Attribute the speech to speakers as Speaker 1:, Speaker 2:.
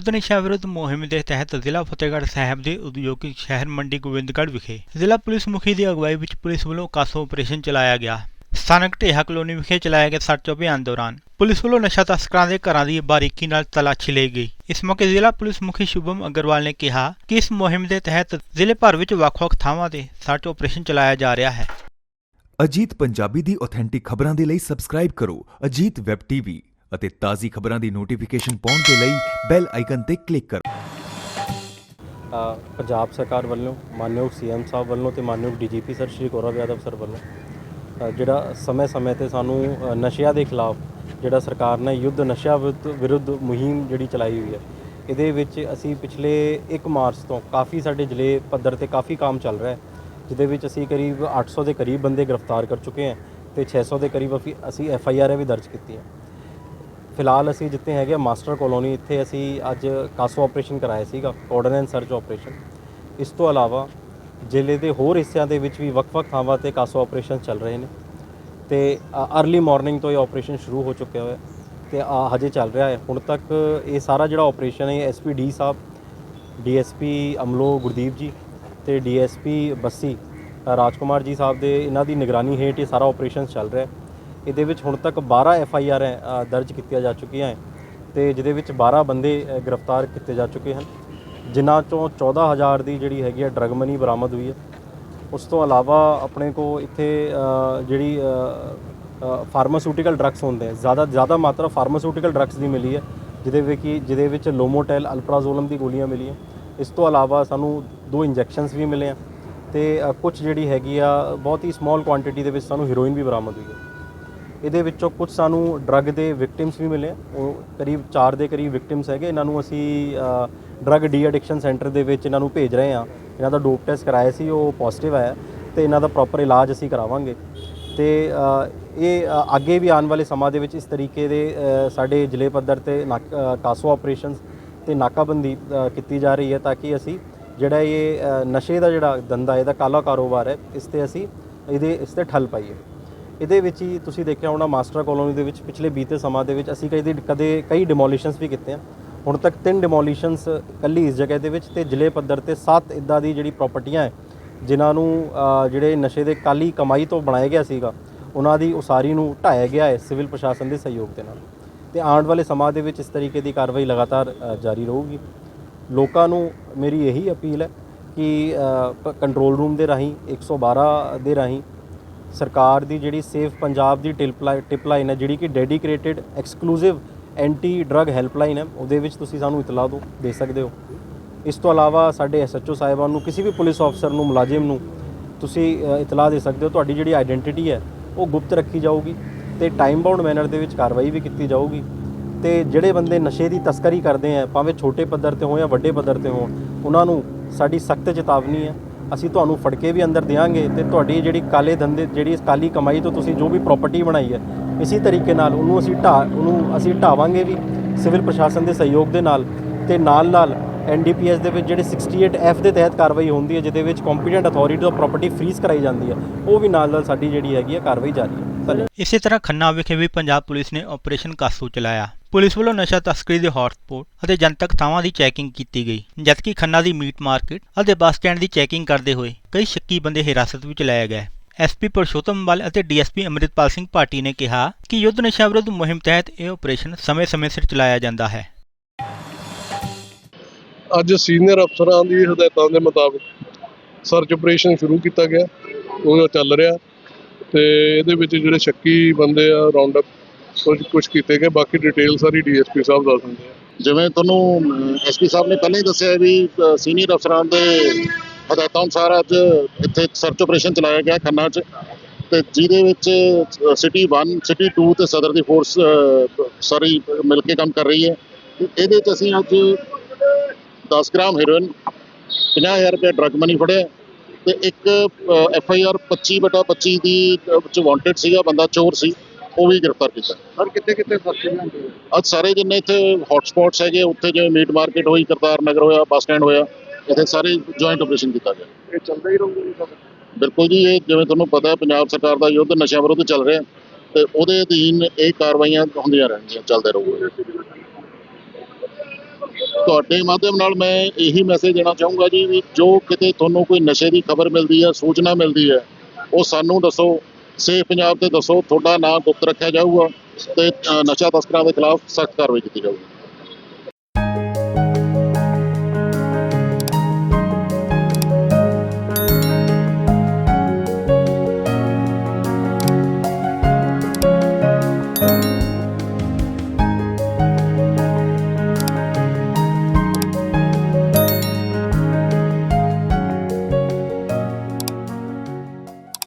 Speaker 1: ਯੁੱਧ ਨਸ਼ਾ ਵਿਰੁੱਧ ਮੁਹਿੰਮ ਦੇ ਤਹਿਤ ਜ਼ਿਲ੍ਹਾ ਫਤਿਹਗੜ੍ਹ ਸਾਹਿਬ ਦੇ ਉਦਯੋਗਿਕ ਸ਼ਹਿਰ ਮੰਡੀ ਗੋਬਿੰਦਗੜ੍ਹ ਵਿਖੇ ਜ਼ਿਲ੍ਹਾ ਪੁਲਿਸ ਮੁਖੀ ਦੀ ਅਗਵਾਈ ਵਿੱਚ ਪੁਲਿਸ ਵੱਲੋਂ ਕਾਸੋ ਆਪਰੇਸ਼ਨ ਚਲਾਇਆ ਗਿਆ। ਸਥਾਨਕ ਢੇਹਾ ਕਲੋਨੀ ਵਿਖੇ ਚਲਾਇਆ ਗਿਆ ਸਰਚ ਅਭਿਆਨ ਦੌਰਾਨ ਪੁਲਿਸ ਵੱਲੋਂ ਨਸ਼ਾ ਤਸਕਰਾਂ ਦੇ ਘਰਾਂ ਦੀ ਬਾਰੀਕੀ ਨਾਲ ਤਲਾਸ਼ੀ ਲਈ ਗਈ। ਇਸ ਮੌਕੇ ਜ਼ਿਲ੍ਹਾ ਪੁਲਿਸ ਮੁਖੀ ਸ਼ੁਭਮ ਅਗਰਵਾਲ ਨੇ ਕਿਹਾ ਕਿ ਇਸ ਮੁਹਿੰਮ ਦੇ ਤਹਿਤ ਜ਼ਿਲ੍ਹੇ ਭਰ ਵਿੱਚ ਵੱਖ-ਵੱਖ ਥਾਵਾਂ ਤੇ ਸਰਚ ਆਪਰੇਸ਼ਨ ਚਲਾਇਆ ਜਾ ਰਿਹਾ ਹੈ।
Speaker 2: ਅਜੀਤ ਪੰਜਾਬੀ ਦੀ ਆਥੈਂਟਿਕ ਖਬਰਾਂ ਦੇ ਲਈ ਸਬਸਕ੍ਰਾਈਬ ਕਰੋ ਅਜੀਤ ਵੈਬ ਟੀਵੀ। ਅਤੇ ਤਾਜ਼ੀ ਖਬਰਾਂ ਦੀ ਨੋਟੀਫਿਕੇਸ਼ਨ ਪਾਉਣ ਦੇ ਲਈ ਬੈਲ ਆਈਕਨ ਤੇ ਕਲਿੱਕ ਕਰੋ।
Speaker 3: ਅ, ਪੰਜਾਬ ਸਰਕਾਰ ਵੱਲੋਂ ਮਾਨਯੋਗ ਸੀਐਮ ਸਾਹਿਬ ਵੱਲੋਂ ਤੇ ਮਾਨਯੋਗ DGP sir Shri Gaurav Yadav sir ਵੱਲੋਂ ਅ, ਜਿਹੜਾ ਸਮੇਂ-ਸਮੇਂ ਤੇ ਸਾਨੂੰ ਅ, ਨਸ਼ਿਆਂ ਦੇ ਖਿਲਾਫ ਜਿਹੜਾ ਸਰਕਾਰ ਨੇ ਯੁੱਧ ਨਸ਼ਿਆਂ ਵਿਰੁੱਧ ਵਿਰੁੱਧ ਮੁਹਿੰਮ ਜਿਹੜੀ ਚਲਾਈ ਹੋਈ ਹੈ ਇਹਦੇ ਵਿੱਚ ਅਸੀਂ ਪਿਛਲੇ 1 ਮਾਰਚ ਤੋਂ ਕਾਫੀ ਸਾਡੇ ਜ਼ਿਲ੍ਹੇ ਪੱਧਰ ਤੇ ਕਾਫੀ ਕੰਮ ਚੱਲ ਰਿਹਾ ਹੈ ਜਿਹਦੇ ਵਿੱਚ ਅਸੀਂ ਕਰੀਬ 800 ਦੇ ਕਰੀਬ ਬੰਦੇ ਗ੍ਰਿਫਤਾਰ ਕਰ ਚੁੱਕੇ ਹਾਂ ਤੇ 600 ਦੇ ਕਰੀਬ ਅਫੀ ਅਸੀਂ ਐਫ ਆਈ ਆਰ ਵੀ ਦਰਜ ਕੀਤੀ ਹੈ। ਫਿਲਹਾਲ ਅਸੀਂ ਜਿੱਥੇ ਹੈਗੇ ਆ ਮਾਸਟਰ ਕਲੋਨੀ ਇੱਥੇ ਅਸੀਂ ਅੱਜ ਕਾਸੋ ਆਪਰੇਸ਼ਨ ਕਰਾਇਆ ਸੀਗਾ ਆਰਡੀਨੈਂਸ ਸਰਚ ਆਪਰੇਸ਼ਨ ਇਸ ਤੋਂ ਇਲਾਵਾ ਜ਼ਿਲ੍ਹੇ ਦੇ ਹੋਰ ਹਿੱਸਿਆਂ ਦੇ ਵਿੱਚ ਵੀ ਵੱਖ-ਵੱਖ ਥਾਵਾਂ ਤੇ ਕਾਸੋ ਆਪਰੇਸ਼ਨ ਚੱਲ ਰਹੇ ਨੇ। ਤੇ ਅਰਲੀ ਮਾਰਨਿੰਗ ਤੋਂ ਇਹ ਆਪਰੇਸ਼ਨ ਸ਼ੁਰੂ ਹੋ ਚੁੱਕਿਆ ਹੋਇਆ ਤੇ ਆ ਹਜੇ ਚੱਲ ਰਿਹਾ ਹੈ। ਹੁਣ ਤੱਕ ਇਹ ਸਾਰਾ ਜਿਹੜਾ ਆਪਰੇਸ਼ਨ ਹੈ ਐਸਪੀ ਡੀ ਸਾਹਿਬ ਡੀਐਸਪੀ ਅਮਲੋ ਗੁਰਦੀਪ ਜੀ ਤੇ ਡੀਐਸਪੀ ਬੱਸੀ ਅ, ਰਾਜਕੁਮਾਰ ਜੀ ਸਾਹਿਬ ਦੇ ਇਹਨਾਂ ਦੀ ਨਿਗਰਾਨੀ ਹੇਠ ਇਹ ਸਾਰਾ ਆਪਰੇਸ਼ਨ ਚੱਲ ਰਿਹਾ ਹੈ। ਇਹਦੇ ਵਿੱਚ ਹੁਣ ਤੱਕ 12 ਐਫ ਆਈ ਆਰ ਦਰਜ ਕੀਤੀਆਂ ਜਾ ਚੁੱਕੀਆਂ ਹੈ ਤੇ ਜਿਹਦੇ ਵਿੱਚ 12 ਬੰਦੇ ਗ੍ਰਿਫਤਾਰ ਕੀਤੇ ਜਾ ਚੁੱਕੇ ਹਨ। ਜਿਨ੍ਹਾਂ ਚੋਂ 14000 ਦੀ ਜਿਹੜੀ ਹੈਗੀ ਹੈ ਡਰਗ ਮਨੀ ਬਰਾਮਦ ਹੋਈ ਹੈ। ਉਸ ਤੋਂ ਇਲਾਵਾ ਆਪਣੇ ਕੋ ਇੱਥੇ ਜਿਹੜੀ ਫਾਰਮਾਸਿਊਟੀਕਲ ਡਰੱਗਸ ਹੁੰਦੇ ਆ। ਜ਼ਿਆਦਾ ਜ਼ਿਆਦਾ ਮਾਤਰਾ ਫਾਰਮਾਸਿਊਟੀਕਲ ਡਰੱਗਸ ਦੀ ਮਿਲੀ ਹੈ, ਜਿਹਦੇ ਵਿੱਚ ਕਿ, ਜਿਹਦੇ ਵਿੱਚ ਲੋਮੋਟੈਲ ਅਲਪਰਾਜ਼ੋਲਮ ਦੀ ਗੋਲੀਆਂ ਮਿਲੀਆਂ। ਇਸ ਤੋਂ ਇਲਾਵਾ ਸਾਨੂੰ ਦੋ ਇੰਜੈਕਸ਼ਨਸ ਵੀ ਮਿਲੇ ਆ ਤੇ ਕੁਝ ਜਿਹੜੀ ਹੈਗੀ ਆ, ਬਹੁਤ ਹੀ ਸਮਾਲ ਕੁਆਂਟੀਟੀ ਦੇ ਵਿੱਚ ਸਾਨੂੰ ਹੀਰੋਇਨ ਵੀ ਬਰਾਮਦ ਹੋਈ ਹੈ। ਇਹਦੇ ਵਿੱਚੋਂ ਕੁਝ ਸਾਨੂੰ ਡਰੱਗ ਦੇ ਵਿਕਟਿਮਸ ਵੀ ਮਿਲੇ ਉਹ ਕਰੀਬ 4 ਦੇ ਕਰੀਬ ਵਿਕਟਿਮਸ ਹੈਗੇ। ਇਹਨਾਂ ਨੂੰ ਅਸੀਂ ਡਰੱਗ ਡੀ ਐਡਿਕਸ਼ਨ ਸੈਂਟਰ ਦੇ ਵਿੱਚ ਇਹਨਾਂ ਨੂੰ ਭੇਜ ਰਹੇ ਹਾਂ। ਇਹਨਾਂ ਦਾ ਡੋਪ ਟੈਸਟ ਕਰਾਇਆ ਸੀ, ਉਹ ਪੋਜ਼ਿਟਿਵ ਆਇਆ ਤੇ ਇਹਨਾਂ ਦਾ ਪ੍ਰੋਪਰ ਇਲਾਜ ਅਸੀਂ ਕਰਾਵਾਂਗੇ। ਤੇ ਇਹ ਅੱਗੇ ਵੀ ਆਉਣ ਵਾਲੇ ਸਮਾਂ ਦੇ ਵਿੱਚ ਇਸ ਤਰੀਕੇ ਦੇ ਸਾਡੇ ਜ਼ਿਲ੍ਹੇ ਪੱਧਰ ਤੇ ਨਾਕ- ਕਾਸੋ ਆਪਰੇਸ਼ਨਸ ਤੇ ਨਾਕਾਬੰਦੀ ਕੀਤੀ ਜਾ ਰਹੀ ਹੈ ਤਾਂ ਕਿ ਅਸੀਂ ਜਿਹੜਾ ਇਹ ਨਸ਼ੇ ਦਾ ਜਿਹੜਾ ਧੰਦਾ ਇਹਦਾ ਕਾਲਾ ਕਾਰੋਬਾਰ ਹੈ, ਇਸ ਤੇ ਅਸੀਂ, ਇਹਦੇ, ਇਸ ਤੇ ਠੱਲ ਪਾਈਏ। ਇਹਦੇ ਵਿੱਚ ਹੀ ਤੁਸੀਂ ਦੇਖਿਆ ਹੋਣਾ ਮਾਸਟਰ ਕਲੋਨੀ ਦੇ ਵਿੱਚ ਪਿਛਲੇ ਬੀਤੇ ਸਮਾਂ ਦੇ ਵਿੱਚ ਅਸੀਂ ਕਈ ਕਦੇ ਕਈ ਡਿਮੋਲੀਸ਼ਨਸ ਵੀ ਕੀਤੇ ਆ। ਹੁਣ ਤੱਕ ਤਿੰਨ ਡਿਮੋਲੀਸ਼ਨਸ ਕੱਲੀ ਇਸ ਜਗ੍ਹਾ ਦੇ ਵਿੱਚ ਤੇ ਜ਼ਿਲ੍ਹੇ ਪੱਧਰ ਤੇ ਸੱਤ ਇਦਾਂ ਦੀ ਜਿਹੜੀ ਪ੍ਰਾਪਰਟੀਆਂ ਹੈ, ਜਿਨ੍ਹਾਂ ਨੂੰ ਜਿਹੜੇ ਨਸ਼ੇ ਦੇ ਕਾਲੀ ਕਮਾਈ ਤੋਂ ਬਣਾਇਆ ਗਿਆ ਸੀਗਾ, ਉਹਨਾਂ ਦੀ ਉਸਾਰੀ ਨੂੰ ਢਾਇਆ ਗਿਆ ਹੈ ਸਿਵਲ ਪ੍ਰਸ਼ਾਸਨ ਦੇ ਸਹਿਯੋਗ ਦੇ ਨਾਲ। ਤੇ ਆਉਣ ਵਾਲੇ ਸਮਾਂ ਦੇ ਵਿੱਚ ਇਸ ਤਰੀਕੇ ਦੀ ਕਾਰਵਾਈ ਲਗਾਤਾਰ ਜਾਰੀ ਰਹੂਗੀ। ਲੋਕਾਂ ਨੂੰ ਮੇਰੀ ਇਹੀ ਅਪੀਲ ਹੈ ਕਿ ਕੰਟਰੋਲ ਰੂਮ ਦੇ ਰਾਹੀਂ 112 ਦੇ ਰਾਹੀਂ ਸਰਕਾਰ ਦੀ ਜਿਹੜੀ ਸੇਫ ਪੰਜਾਬ ਦੀ ਟਿਪਲਾਈਨ ਟਿਪਲਾਈਨ ਹੈ, ਜਿਹੜੀ ਕਿ dedicated, exclusive anti drug helpline ਹੈ, ਉਹਦੇ ਵਿੱਚ ਤੁਸੀਂ ਸਾਨੂੰ ਇਤਲਾਹ ਦੋ ਦੇ ਸਕਦੇ ਹੋ। ਇਸ ਤੋਂ ਇਲਾਵਾ ਸਾਡੇ ਐਸਐਚਓ ਸਾਹਿਬਾਨ ਨੂੰ, ਕਿਸੇ ਵੀ ਪੁਲਿਸ ਅਫਸਰ ਨੂੰ, ਮੁਲਾਜ਼ਮ ਨੂੰ ਤੁਸੀਂ ਇਤਲਾਹ ਦੇ ਸਕਦੇ ਹੋ। ਤੁਹਾਡੀ ਜਿਹੜੀ ਆਇਡੈਂਟੀਟੀ ਹੈ, ਉਹ ਗੁਪਤ ਰੱਖੀ ਜਾਊਗੀ ਤੇ ਟਾਈਮ ਬਾਉਂਡ ਮੈਨਰ ਦੇ ਵਿੱਚ ਕਾਰਵਾਈ ਵੀ ਕੀਤੀ ਜਾਊਗੀ। ਤੇ ਜਿਹੜੇ ਬੰਦੇ ਨਸ਼ੇ ਦੀ ਤਸਕਰੀ ਕਰਦੇ ਆ, ਭਾਵੇਂ ਛੋਟੇ ਪੱਧਰ ਤੇ ਹੋਣ ਜਾਂ ਵੱਡੇ ਪੱਧਰ ਤੇ ਹੋਣ, ਉਹਨਾਂ ਨੂੰ ਸਾਡੀ ਸਖਤ ਚੇਤਾਵਨੀ ਹੈ। ਅਸੀਂ ਤੁਹਾਨੂੰ ਫੜ ਕੇ ਵੀ ਅੰਦਰ ਦੇਵਾਂਗੇ ਤੇ ਤੁਹਾਡੀ ਜਿਹੜੀ ਕਾਲੇ ਧੰਦੇ, ਜਿਹੜੀ ਇਸ ਕਾਲੀ ਕਮਾਈ ਤੋਂ ਤੁਸੀਂ ਜੋ ਵੀ ਪ੍ਰਾਪਰਟੀ ਬਣਾਈ ਹੈ, ਇਸੇ ਤਰੀਕੇ ਨਾਲ ਉਹਨੂੰ ਅਸੀਂ ਢਾ, ਉਹਨੂੰ ਅਸੀਂ ਢਾਵਾਂਗੇ ਵੀ ਸਿਵਲ ਪ੍ਰਸ਼ਾਸਨ ਦੇ ਸਹਿਯੋਗ ਦੇ ਨਾਲ ਤੇ ਨਾਲ ਨਾਲ ਐਨਡੀਪੀਐਸ ਦੇ ਵਿੱਚ ਜਿਹੜੇ 68 ਐਫ ਦੇ ਤਹਿਤ ਕਾਰਵਾਈ ਹੁੰਦੀ ਹੈ, ਜਿਹਦੇ ਵਿੱਚ ਕੰਪੀਟੈਂਟ ਅਥਾਰਟੀ ਤੋਂ ਪ੍ਰਾਪਰਟੀ ਫ੍ਰੀਜ਼ ਕਰਾਈ ਜਾਂਦੀ ਹੈ, ਉਹ ਵੀ ਨਾਲ ਨਾਲ ਸਾਡੀ ਜਿਹੜੀ ਹੈਗੀ ਹੈ ਕਾਰਵਾਈ ਜਾਰੀ ਹੈ।
Speaker 1: ਇਸੇ ਤਰ੍ਹਾਂ ਖੰਨਾ ਵਿਖੇ ਵੀ ਪੰਜਾਬ ਪੁਲਿਸ ਨੇ ਆਪਰੇਸ਼ਨ ਕਾਸੂ ਚਲਾਇਆ। ਪੁਲਿਸ ਵੱਲੋਂ ਨਸ਼ਾ ਤਸਕਰੀ ਦੇ ਹੌਟਸਪੌਟ ਅਤੇ ਜਨਤਕ ਥਾਵਾਂ ਦੀ ਚੈਕਿੰਗ ਕੀਤੀ ਗਈ ਜਦਕਿ ਖੰਨਾ ਦੀ ਮੀਟ ਮਾਰਕੀਟ ਅਤੇ ਬੱਸ ਸਟੈਂਡ ਦੀ ਚੈਕਿੰਗ ਕਰਦੇ ਹੋਏ ਕਈ ਸ਼ੱਕੀ ਬੰਦੇ ਹਿਰਾਸਤ ਵਿੱਚ ਲਏ ਗਏ। ਐਸਪੀ ਪੁਰਸ਼ੋਤਮ ਬਲ ਅਤੇ ਡੀਐਸਪੀ ਅੰਮ੍ਰਿਤਪਾਲ ਸਿੰਘ ਭਾਟੀ ਨੇ ਕਿਹਾ ਕਿ ਯੁੱਧ ਨਸ਼ਾ ਵਿਰੁੱਧ ਮੁਹਿੰਮ ਤਹਿਤ ਇਹ ਆਪਰੇਸ਼ਨ ਸਮੇਂ-ਸਮੇਂ ਸਿਰ ਚਲਾਇਆ ਜਾਂਦਾ ਹੈ।
Speaker 4: ਅੱਜ ਸੀਨੀਅਰ ਅਫਸਰਾਂ ਦੀ ਹਦਾਇਤਾਂ ਦੇ ਮੁਤਾਬਕ ਸਰਚ ਆਪਰੇਸ਼ਨ ਸ਼ੁਰੂ ਕੀਤਾ ਗਿਆ ਉਹ ਚੱਲ ਰਿਹਾ। ਤੇ ਇਹਦੇ ਵਿੱਚ ਜਿਹੜੇ ਸ਼ੱਕੀ ਬੰਦੇ ਆ ਰਾਉਂਡ ਅਪ ਕੁਝ ਕੁਝ ਕੀਤੇ ਗਏ, ਬਾਕੀ ਡਿਟੇਲ ਸਾਰੀ ਡੀਐਸਪੀ ਸਾਹਿਬ ਦੱਸ ਦਿੰਦੇ ਆ।
Speaker 5: ਜਿਵੇਂ ਤੁਹਾਨੂੰ ਐਸਪੀ ਸਾਹਿਬ ਨੇ ਪਹਿਲਾਂ ਹੀ ਦੱਸਿਆ ਵੀ ਸੀਨੀਅਰ ਅਫਸਰਾਂ ਦੇ ਹਦਾਇਤਾਂ ਅਨੁਸਾਰ ਅੱਜ ਇੱਥੇ ਸਰਚ ਆਪਰੇਸ਼ਨ ਚਲਾਇਆ ਗਿਆ ਖੰਨਾ 'ਚ ਤੇ ਜਿਹਦੇ ਵਿੱਚ ਸਿਟੀ 1 ਸਿਟੀ 2 ਤੇ ਸਦਰ ਦੀ ਫੋਰਸ ਸਾਰੀ ਮਿਲ ਕੇ ਕੰਮ ਕਰ ਰਹੀ ਹੈ। ਇਹਦੇ 'ਚ ਅਸੀਂ ਅੱਜ 10 ਗ੍ਰਾਮ ਹੈਰੋਇਨ 50000 ਰੁਪਏ ਡਰਗ ਮਨੀ ਫੜਿਆ। ਤੇ ਇੱਕ ਐਫ ਆਈ ਆਰ 25 ਬਟਾ 25 ਦੀ ਵਿੱਚ ਵਾਂਟਡ ਸੀਗਾ ਬੰਦਾ ਚੋਰ ਸੀ ਉਹ ਵੀ ਗ੍ਰਿਫਤਾਰ ਕੀਤਾ।
Speaker 4: ਸਰ ਕਿੱਥੇ ਕਿੱਥੇ ਸਰਚ ਲਿਆਂਦੇ
Speaker 5: ਅੱਜ ਸਾਰੇ ਜਿੰਨੇ ਇੱਥੇ ਹੌਟ ਸਪੌਟਸ ਹੈਗੇ ਉੱਥੇ ਜਿਵੇਂ ਮੀਟ ਮਾਰਕੀਟ ਹੋਈ ਕਰਤਾਰ ਨਗਰ ਹੋਇਆ ਬੱਸ ਸਟੈਂਡ ਹੋਇਆ ਇੱਥੇ ਸਾਰੇ ਜੁਆਇੰਟ ਆਪਰੇਸ਼ਨ ਕੀਤਾ ਗਿਆ।
Speaker 4: ਇਹ ਚੱਲਦਾ ਹੀ ਰਹੂਗਾ ਜੀ ਸਰ?
Speaker 5: ਬਿਲਕੁਲ ਜੀ ਇਹ ਜਿਵੇਂ ਤੁਹਾਨੂੰ ਪਤਾ ਪੰਜਾਬ ਸਰਕਾਰ ਦਾ ਯੁੱਧ ਨਸ਼ਿਆਂ ਵਿਰੁੱਧ ਚੱਲ ਰਿਹਾ ਤੇ ਉਹਦੇ ਅਧੀਨ ਇਹ ਕਾਰਵਾਈਆਂ ਹੁੰਦੀਆਂ ਰਹਿਣਗੀਆਂ ਚੱਲਦੇ ਰਹੂਗਾ। ਤੁਹਾਡੇ ਮਾਧਿਅਮ ਨਾਲ ਮੈਂ ਇਹੀ ਮੈਸੇਜ ਦੇਣਾ ਚਾਹੂੰਗਾ ਜੀ ਵੀ ਜੋ ਕਿਤੇ ਤੁਹਾਨੂੰ ਕੋਈ ਨਸ਼ੇ ਦੀ ਖਬਰ ਮਿਲਦੀ ਹੈ, ਸੂਚਨਾ ਮਿਲਦੀ ਹੈ, ਉਹ ਸਾਨੂੰ ਦੱਸੋ, ਸੇਫ ਪੰਜਾਬ ਤੇ ਦੱਸੋ, ਤੁਹਾਡਾ ਨਾਮ ਗੁਪਤ ਰੱਖਿਆ ਜਾਊਗਾ ਤੇ ਨਸ਼ਾ ਤਸਕਰਾਂ ਦੇ ਖਿਲਾਫ ਸਖਤ ਕਾਰਵਾਈ ਕੀਤੀ ਜਾਊਗੀ।